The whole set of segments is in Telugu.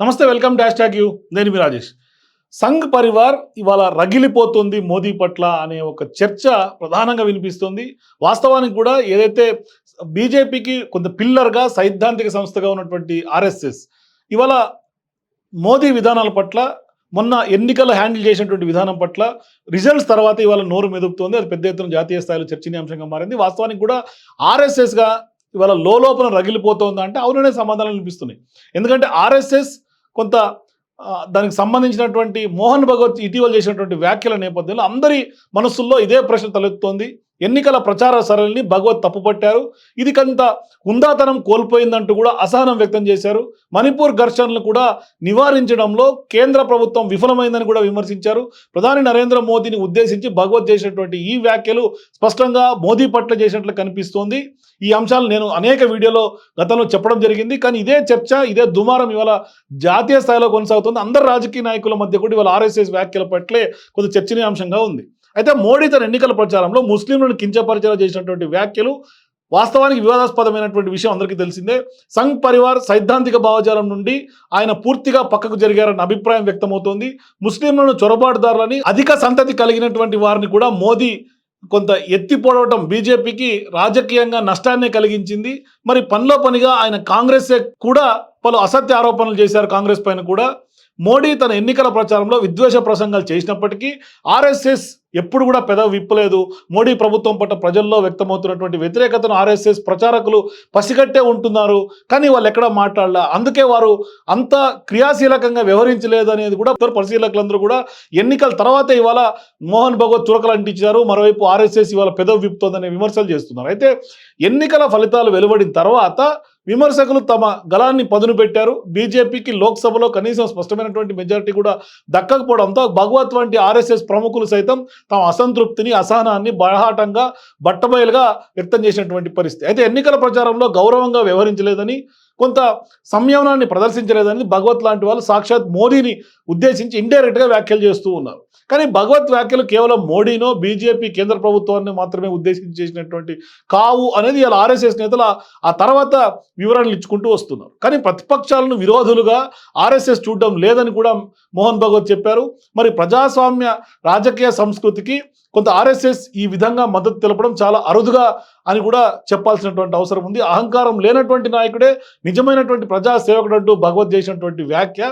నమస్తే వెల్కమ్ డాష్ ట్యాగ్ యూ. నేను మీ రాజేష్. సంఘ్ పరివార్ ఇవాళ రగిలిపోతుంది మోదీ పట్ల అనే ఒక చర్చ ప్రధానంగా వినిపిస్తుంది. వాస్తవానికి కూడా ఏదైతే బీజేపీకి కొంత పిల్లర్గా సైద్ధాంతిక సంస్థగా ఉన్నటువంటి ఆర్ఎస్ఎస్ ఇవాళ మోదీ విధానాల పట్ల మొన్న ఎన్నికలు హ్యాండిల్ చేసినటువంటి విధానం పట్ల రిజల్ట్స్ తర్వాత ఇవాళ నోరు మెదుపుతోంది. అది పెద్ద ఎత్తున జాతీయ స్థాయిలో చర్చనీయాంశంగా మారింది. వాస్తవానికి కూడా ఆర్ఎస్ఎస్గా ఇవాళ లోపల రగిలిపోతుందా అంటే అవుననే సమాధానాలు వినిపిస్తున్నాయి. ఎందుకంటే ఆర్ఎస్ఎస్ కొంత దానికి సంబంధించినటువంటి మోహన్ భగవత్ ఇటీవల చేసినటువంటి వ్యాఖ్యల నేపథ్యంలో అందరి మనస్సుల్లో ఇదే ప్రశ్న తలెత్తోంది ఎన్నికల ప్రచార సరళిని భగవత్ తప్పుపట్టారు. ఇది కొంత హుందాతనం కోల్పోయిందంటూ కూడా అసహనం వ్యక్తం చేశారు. మణిపూర్ ఘర్షణలు కూడా నివారించడంలో కేంద్ర ప్రభుత్వం విఫలమైందని కూడా విమర్శించారు. ప్రధాని నరేంద్ర మోదీని ఉద్దేశించి భగవత్ చేసినటువంటి ఈ వ్యాఖ్యలు స్పష్టంగా మోదీ పట్ల చేసినట్లు కనిపిస్తోంది. ఈ అంశాలు నేను అనేక వీడియోలో గతంలో చెప్పడం జరిగింది. కానీ ఇదే చర్చ ఇదే దుమారం ఇవాళ జాతీయ స్థాయిలో కొనసాగుతుంది. అందరు రాజకీయ నాయకుల మధ్య కూడా ఇవాళ ఆర్ఎస్ఎస్ వ్యాఖ్యల పట్లే కొంత చర్చనీయాంశంగా ఉంది. అయితే మోడీ తన ఎన్నికల ప్రచారంలో ముస్లింలను కించపరిచేలా చేసినటువంటి వ్యాఖ్యలు వాస్తవానికి వివాదాస్పదమైనటువంటి విషయం అందరికీ తెలిసిందే. సంఘ్ పరివార్ సైద్ధాంతిక భావజాలం నుండి ఆయన పూర్తిగా పక్కకు జరిగారన్న అభిప్రాయం వ్యక్తమవుతోంది. ముస్లింలను చొరబాటుదారులని అధిక సంతతి కలిగినటువంటి వారిని కూడా మోదీ కొంత ఎత్తిపోడవటం బీజేపీకి రాజకీయంగా నష్టాన్ని కలిగించింది. మరి పనిలో పనిగా ఆయన కాంగ్రెస్ కూడా పలు అసత్య ఆరోపణలు చేశారు కాంగ్రెస్ పైన కూడా. మోడీ తన ఎన్నికల ప్రచారంలో విద్వేష ప్రసంగాలు చేసినప్పటికీ ఆర్ఎస్ఎస్ ఎప్పుడు కూడా పెదవి విప్పలేదు. మోడీ ప్రభుత్వం పట్ల ప్రజల్లో వ్యక్తమవుతున్నటువంటి వ్యతిరేకతను ఆర్ఎస్ఎస్ ప్రచారకులు పసిగట్టే ఉంటున్నారు. కానీ వాళ్ళు ఎక్కడ మాట్లాడలా? అందుకే వారు అంత క్రియాశీలకంగా వ్యవహరించలేదు అనేది కూడా పరిశీలకులందరూ కూడా ఎన్నికల తర్వాత ఇవాళ మోహన్ భగవత్ చురకలు అంటించారు. మరోవైపు ఆర్ఎస్ఎస్ ఇవాళ పెదవి విప్పుతోందనే విమర్శలు చేస్తున్నారు. అయితే ఎన్నికల ఫలితాలు వెలువడిన తర్వాత విమర్శకులు తమ గలాన్ని పదును పెట్టారు. బీజేపీకి లోక్సభలో కనీసం స్పష్టమైనటువంటి మెజారిటీ కూడా దక్కకపోవడంతో భగవత్ వంటి ఆర్ఎస్ఎస్ ప్రముఖులు సైతం తమ అసంతృప్తిని అసహనాన్ని బలహాటంగా బట్టబయలుగా వ్యక్తం చేసినటువంటి పరిస్థితి. అయితే ఎన్నికల ప్రచారంలో గౌరవంగా వ్యవహరించలేదని కొంత సంయమనాన్ని ప్రదర్శించలేదని భగవత్ లాంటి వాళ్ళు సాక్షాత్ మోదీని ఉద్దేశించి ఇండైరెక్ట్గా వ్యాఖ్యలు చేస్తూ ఉన్నారు. కానీ భగవత్ వ్యాఖ్యలు కేవలం మోడీనో బీజేపీ కేంద్ర ప్రభుత్వాన్ని మాత్రమే ఉద్దేశించి చేసినటువంటి కావు అనేది ఇలా ఆర్ఎస్ఎస్ నేతలు ఆ- తర్వాత వివరణలు ఇచ్చుకుంటూ వస్తున్నారు. కానీ ప్రతిపక్షాలను విరోధులుగా ఆర్ఎస్ఎస్ చూడడం లేదని కూడా మోహన్ భగవత్ చెప్పారు. మరి ప్రజాస్వామ్య రాజకీయ సంస్కృతికి కొంత ఆర్ఎస్ఎస్ ఈ విధంగా మద్దతు తెలపడం చాలా అరుదుగా అని కూడా చెప్పాల్సినటువంటి అవసరం ఉంది. అహంకారం లేనటువంటి నాయకుడే నిజమైనటువంటి ప్రజాసేవకుడు అంటూ భగవత్ చేసినటువంటి వ్యాఖ్య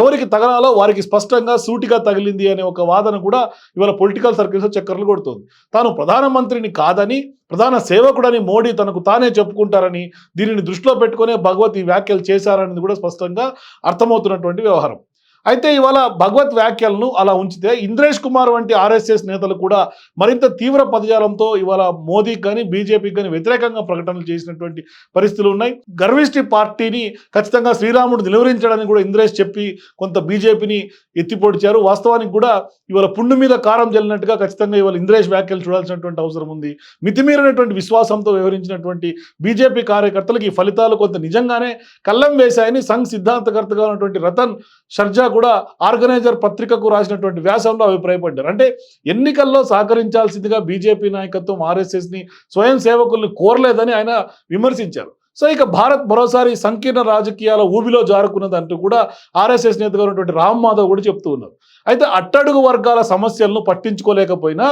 ఎవరికి తగలాలో వారికి స్పష్టంగా సూటిగా తగిలింది అనే ఒక వాదన కూడా ఇవాళ పొలిటికల్ సర్కిల్స్ చక్కర్లు కొడుతుంది. తాను ప్రధానమంత్రిని కాదని ప్రధాన సేవకుడని మోడీ తనకు తానే చెప్పుకుంటారని దీనిని దృష్టిలో పెట్టుకునే భగవత్ ఈ వ్యాఖ్యలు చేశారనేది కూడా స్పష్టంగా అర్థమవుతున్నటువంటి వ్యవహారం. అయితే ఇవాళ భగవత్ వ్యాఖ్యలను అలా ఉంచితే ఇంద్రేష్ కుమార్ వంటి ఆర్ఎస్ఎస్ నేతలు కూడా మరింత తీవ్ర పదజాలంతో ఇవాళ మోదీకి కానీ బీజేపీకి కానీ వ్యతిరేకంగా ప్రకటనలు చేసినటువంటి పరిస్థితులు ఉన్నాయి. గర్విష్టి పార్టీని ఖచ్చితంగా శ్రీరాముడు నిలువరించడానికి కూడా ఇంద్రేష్ చెప్పి కొంత బీజేపీని ఎత్తిపోడిచారు. వాస్తవానికి కూడా ఇవాళ పుండు మీద కారం జల్లినట్టుగా ఖచ్చితంగా ఇవాళ ఇంద్రేష్ వ్యాఖ్యలు చూడాల్సినటువంటి అవసరం ఉంది. మితిమీరినటువంటి విశ్వాసంతో వ్యవహరించినటువంటి బీజేపీ కార్యకర్తలకు ఈ ఫలితాలు కొంత నిజంగానే కళ్ళం వేశాయని సంఘ్ సిద్ధాంతకర్తగా ఉన్నటువంటి రతన్ షర్జా కూడా ఆర్గనైజర్ పత్రికకు రాసినటువంటి వ్యాసంలో అభిప్రాయపడ్డారు అంటే ఎన్నికల్లో సహకరించాల్సిందిగా బీజేపీ నాయకత్వం ఆర్ఎస్ఎస్ని స్వయం సేవకుల్ని కోరలేదని ఆయన విమర్శించారు. సో ఇక భారత్ మరోసారి సంకీర్ణ రాజకీయాల ఊబిలో జారుకున్నది అంటూ కూడా ఆర్ఎస్ఎస్ నేతగా ఉన్నటువంటి రామ్ మాధవ్ కూడా చెప్తూ ఉన్నారు. అయితే అట్టడుగు వర్గాల సమస్యలను పట్టించుకోలేకపోయినా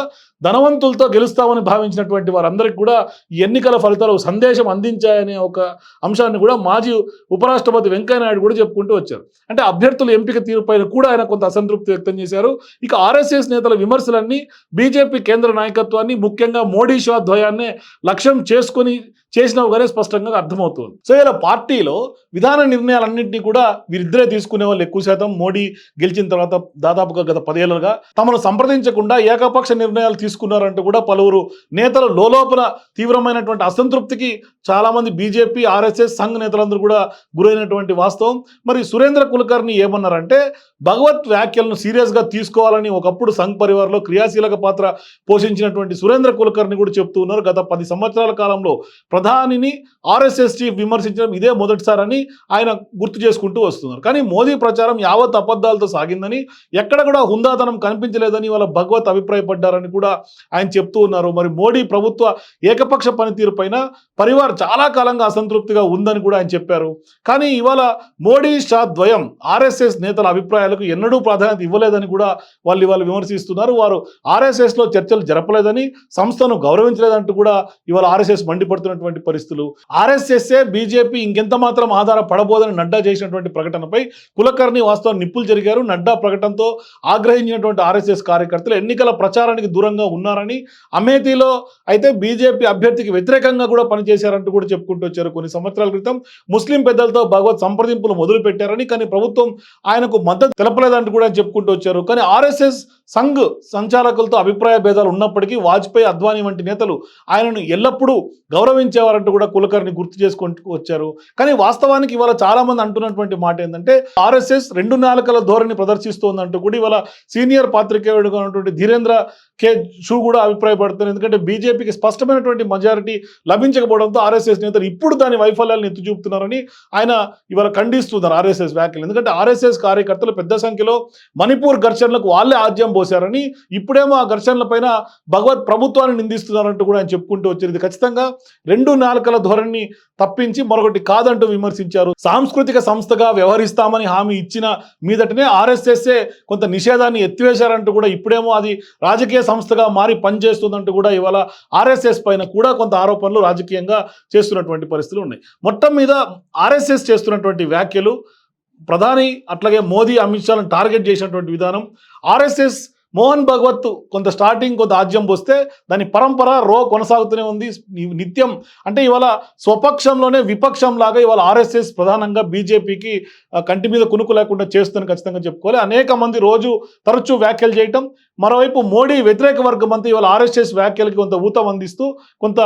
ధనవంతులతో గెలుస్తామని భావించినటువంటి వారందరికీ కూడా ఈ ఎన్నికల ఫలితాలు సందేశం అందించాయనే ఒక అంశాన్ని కూడా మాజీ ఉపరాష్ట్రపతి వెంకయ్యనాయుడు కూడా చెప్పుకుంటూ వచ్చారు. అంటే అభ్యర్థుల ఎంపిక తీరుపైన కూడా ఆయన కొంత అసంతృప్తి వ్యక్తం చేశారు. ఇక ఆర్ఎస్ఎస్ నేతల విమర్శలన్నీ బీజేపీ కేంద్ర నాయకత్వాన్ని ముఖ్యంగా మోడీ షా ద్వయాన్నే లక్ష్యం చేసుకొని చేసినవిగానే స్పష్టంగా అర్థమవుతుంది. సో ఇలా పార్టీలో విధాన నిర్ణయాలన్నింటినీ కూడా వీరిద్దరే తీసుకునే వాళ్ళు ఎక్కువ శాతం మోడీ గెలిచిన తర్వాత దాదాపుగా గత పదేళ్ళుగా తమను సంప్రదించకుండా ఏకపక్ష నిర్ణయాలు తీసుకున్నారంటూ కూడా పలువురు నేతలు లోలోపల తీవ్రమైనటువంటి అసంతృప్తికి చాలామంది బీజేపీ ఆర్ఎస్ఎస్ సంఘ్ నేతలందరూ కూడా గురైనటువంటి వాస్తవం. మరి సురేంద్ర కులకర్ణి ఏమన్నారంటే భగవత్ వ్యాఖ్యలను సీరియస్గా తీసుకోవాలని ఒకప్పుడు సంఘ్ పరివార్లో క్రియాశీలక పాత్ర పోషించినటువంటి సురేంద్ర కులకర్ణి కూడా చెప్తూ ఉన్నారు. గత పది సంవత్సరాల కాలంలో ప్రధానిని ఆర్ఎస్ఎస్ చీఫ్ విమర్శించడం ఇదే మొదటిసారని ఆయన గుర్తు చేసుకుంటూ వస్తున్నారు. కానీ మోదీ ప్రచారం యావత్ అబద్ధాలతో సాగిందని ఎక్కడ కూడా హుందాతనం కనిపించలేదని వాళ్ళ భగవత్ అభిప్రాయపడ్డారని కూడా ఆయన చెప్తూ ఉన్నారు. మరి మోడీ ప్రభుత్వ ఏకపక్ష పనితీరు పైన పరివార్ చాలా కాలంగా అసంతృప్తిగా ఉందని కూడా ఆయన చెప్పారు. కానీ ఇవాళ మోడీ షా ద్వయం ఆర్ఎస్ఎస్ నేతల అభిప్రాయాలకు ఎన్నడూ ప్రాధాన్యత ఇవ్వలేదని కూడా వాళ్ళు ఇవాళ విమర్శిస్తున్నారు. వారు ఆర్ఎస్ఎస్లో చర్చలు జరపలేదని సంస్థను గౌరవించలేదంటూ కూడా ఇవాళ ఆర్ఎస్ఎస్ మండిపడుతున్నటువంటి పరిస్థితులు. ఆర్ఎస్ఎస్ఏ బీజేపీ ఇంకెంత మాత్రం ఆధారపడబోదని నడ్డా చేసినటువంటి ప్రకటనపై కులకర్ణి వాస్తవం నిప్పులు జరిగారు. నడ్డా ప్రకటనతో ఆగ్రహించినటువంటి ఆర్ఎస్ఎస్ కార్యకర్తలు ఎన్నికల ప్రచారానికి దూరంగా ఉన్నారని అమేథీలో అయితే బీజేపీ అభ్యర్థికి వ్యతిరేకంగా కూడా పనిచేశారంటూ కూడా చెప్పుకుంటూ వచ్చారు. కొన్ని సంవత్సరాల క్రితం ముస్లిం పెద్దలతో భగవత్ సంప్రదింపులు మొదలుపెట్టారని కానీ ప్రభుత్వం ఆయనకు మద్దతు తెలపలేదంటూ కూడా చెప్పుకుంటూ వచ్చారు. కానీ ఆర్ఎస్ఎస్ సంఘ్ సంచాలకులతో అభిప్రాయ భేదాలు ఉన్నప్పటికీ వాజ్పేయి అద్వానీ వంటి నేతలు ఆయనను ఎల్లప్పుడూ గౌరవించేవారంటూ కూడా కులకర్ని గుర్తు చేసుకుంటూ వచ్చారు. కానీ వాస్తవానికి ఇవాళ చాలా మంది అంటున్నటువంటి మాట ఏంటంటే ఆర్ఎస్ఎస్ రెండు నాలుకల ధోరణి ప్రదర్శిస్తోందంటూ కూడా ఇవాళ సీనియర్ పాత్రికేయుడుగా ఉన్నటువంటి ధీరేంద్ర కే షూ కూడా అభిప్రాయపడుతున్నారు. ఎందుకంటే బీజేపీకి స్పష్టమైనటువంటి మెజారిటీ లభించకపోవడంతో ఆర్ఎస్ఎస్ నేతలు ఇప్పుడు దాని వైఫల్యాలను ఎత్తి చూపుతున్నారని ఆయన ఇవాళ ఖండిస్తున్నారు ఆర్ఎస్ఎస్ వ్యాఖ్యలు. ఎందుకంటే ఆర్ఎస్ఎస్ కార్యకర్తలు పెద్ద సంఖ్యలో మణిపూర్ ఘర్షణలకు వాళ్ళే ఆద్యం పోశారని ఇప్పుడేమో ఆ ఘర్షణలపైన భగవత్ ప్రభుత్వాన్ని నిందిస్తున్నారంటూ కూడా ఆయన చెప్పుకుంటూ వచ్చింది ఖచ్చితంగా రెండు నాలుకల ధోరణి తప్పించి మరొకటి కాదంటూ విమర్శించారు. సాంస్కృతిక సంస్థగా వ్యవహరిస్తామని హామీ ఇచ్చిన మీదటనే ఆర్ఎస్ఎస్ఏ కొంత నిషేధాన్ని ఎత్తివేశారంటూ కూడా ఇప్పుడేమో అది రాజకీయ సంస్థగా మారి పనిచేస్తుందంటూ కూడా ఇవాళ ఆర్ఎస్ఎస్ పైన కూడా కొంత ఆరోపణలు రాజకీయంగా చేస్తున్నటువంటి పరిస్థితులు ఉన్నాయి. మొత్తం మీద ఆర్ఎస్ఎస్ చేస్తున్నటువంటి వ్యాఖ్యలు ప్రధాని అట్లాగే మోదీ అమిత్ షాలను టార్గెట్ చేసినటువంటి విధానం ఆర్ఎస్ఎస్ మోహన్ భగవత్ కొంత స్టార్టింగ్ కొంత ఆజ్యం పోస్తే దాని పరంపర రో కొనసాగుతూనే ఉంది. నిత్యం అంటే ఇవాళ స్వపక్షంలోనే విపక్షం లాగా ఇవాళ ఆర్ఎస్ఎస్ ప్రధానంగా బీజేపీకి కంటి మీద కునుకు లేకుండా చేస్తుందని ఖచ్చితంగా చెప్పుకోవాలి. అనేక మంది రోజు తరచూ వ్యాఖ్యలు చేయటం. మరోవైపు మోడీ వ్యతిరేక వర్గం అంతా ఇవాళ ఆర్ఎస్ఎస్ వ్యాఖ్యలకి కొంత ఊతం అందిస్తూ కొంత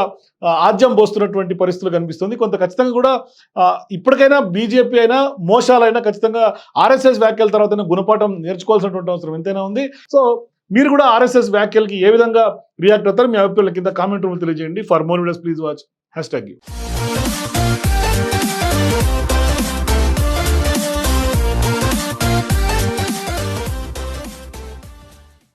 ఆజ్యం పోస్తున్నటువంటి పరిస్థితులు కనిపిస్తుంది. కొంత ఖచ్చితంగా కూడా ఇప్పటికైనా బీజేపీ అయినా మోసాలైనా ఖచ్చితంగా ఆర్ఎస్ఎస్ వ్యాఖ్యల తర్వాత గుణపాఠం నేర్చుకోవాల్సినటువంటి అవసరం ఎంతైనా ఉంది. సో మీరు కూడా ఆర్ఎస్ఎస్ వ్యాఖ్యలకి ఏ విధంగా రియాక్ట్ అవుతారు మీ అభిప్రాయాల కింద కామెంట్ రూపంలో తెలియజేయండి. For more videos please watch hash tag you